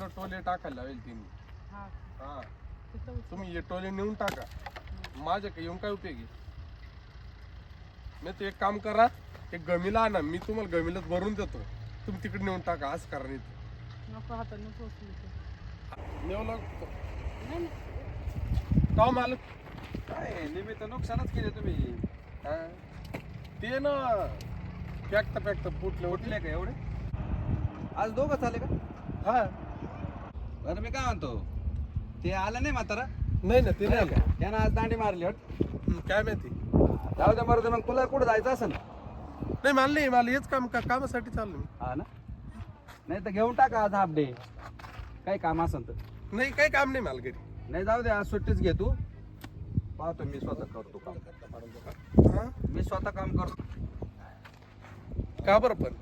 तिकडं टोले टाकायला लावेल तिने हा. हा. तिथं. तुम्ही हे टोले नेऊन टाका. माझ्या येऊन काय उपयोगी मी ते एक काम करा एक गमीला आणा. मी तुम्हाला गमीलाच भरून देतो. तुम्ही तिकडे नेऊन टाका. असं करा नाही तर. नको हाताने पोचली ते नेऊ लागतो नाही नाही. का हो मालक? काय निमित्त नुकसानच केले तुम्ही. हा. ते ना पॅकता पॅकता फुटले उठले उठले का एवढे? आज दोघं झाले का? हा. बरं मी काय म्हणतो? ते आलं नाही म्हातारा? नाही ना ते नाही आलं. त्यानं आज दांडी मारली हट हं, काय माहिती? जाऊ दे बरं मग तुला कुठं जायचं असेल नाही मला नाही मला हेच काम का कामासाठी चाललो मी. हा ना? नाही तर घेऊन टाका आज हाफ डे. काही काम असेल तर. नाही काही काम नाही मला घरी. नाही जाऊ दे आज सुट्टीच घे तू. पाहतो मी स्वतः करतो काम. हा? मी स्वतः काम करतो. का बरं पण?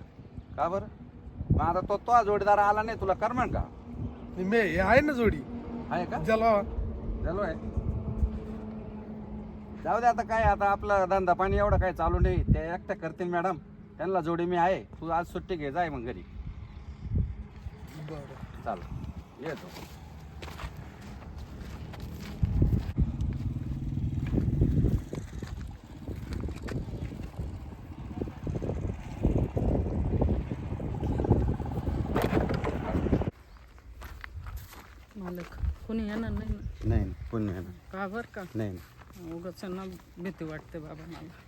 का बरं? मग आता तो तो जोडीदार आला नाही तुला कर म्हण का? मी हे आहे ना जोडी. आहे का? जलवा. चालू आहे. जाऊ दे आता काय आता आपला धंदा पाणी एवढं काय चालू नाही. ते एकट्या करतील मॅडम. त्यांना जोडी मी आहे. तू आज सुट्टी घे जाय मग घरी. बरं. चाल येतो. मालक. कोणी येणार नाही ना? नाही आहे ना का बर का? नाही उगाच ना भीती वाटते बाबा मला.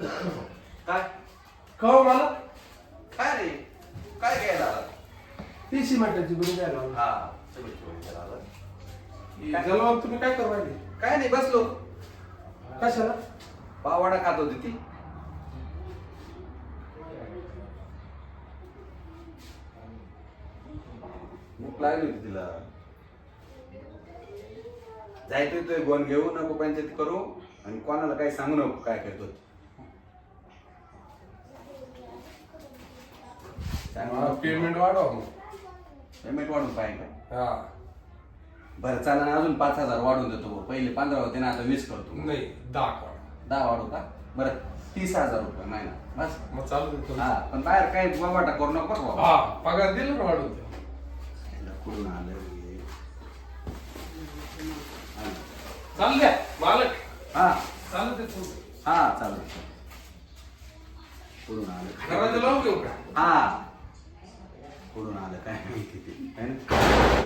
काय? हो मला. काय रे? काय घ्यायला आला? ती सिमेंटाची गुरु द्यायला लावली. हा सगळं घेऊन गेला आला. जलवा तुम्ही काय करू राहिले? काय नाही बसलो. कशाला? पावडा खात होती ती. भूक लागली होती तिला. जायचं तो गोन घेऊ नको पंचायत करू. आणि कोणाला काही सांगू नको काय करतो पेमेंट वाढवा मग. पेमेंट वाढून पाहिजे का? हा. बरं चालेल ना अजून पाच हजार वाढून देतो पहिले पंधरा होते ना आता वीस करतो. नाही दहा करा. दहा वाढू का? बरं तीस हजार रुपये महिना. बस. मग चालू दे तुमचं. हा पण बाहेर काही वाटा करू नको बरं. हा पगार दिला ना वाढून ते. याला कुठून आलं हे? चालू द्या मालक. हा. चालू दे तुमचं. हा चालेल कुठून आलं? घराचं लावून घेऊ का? हा. कुठून आलं काय माहिती ते है ना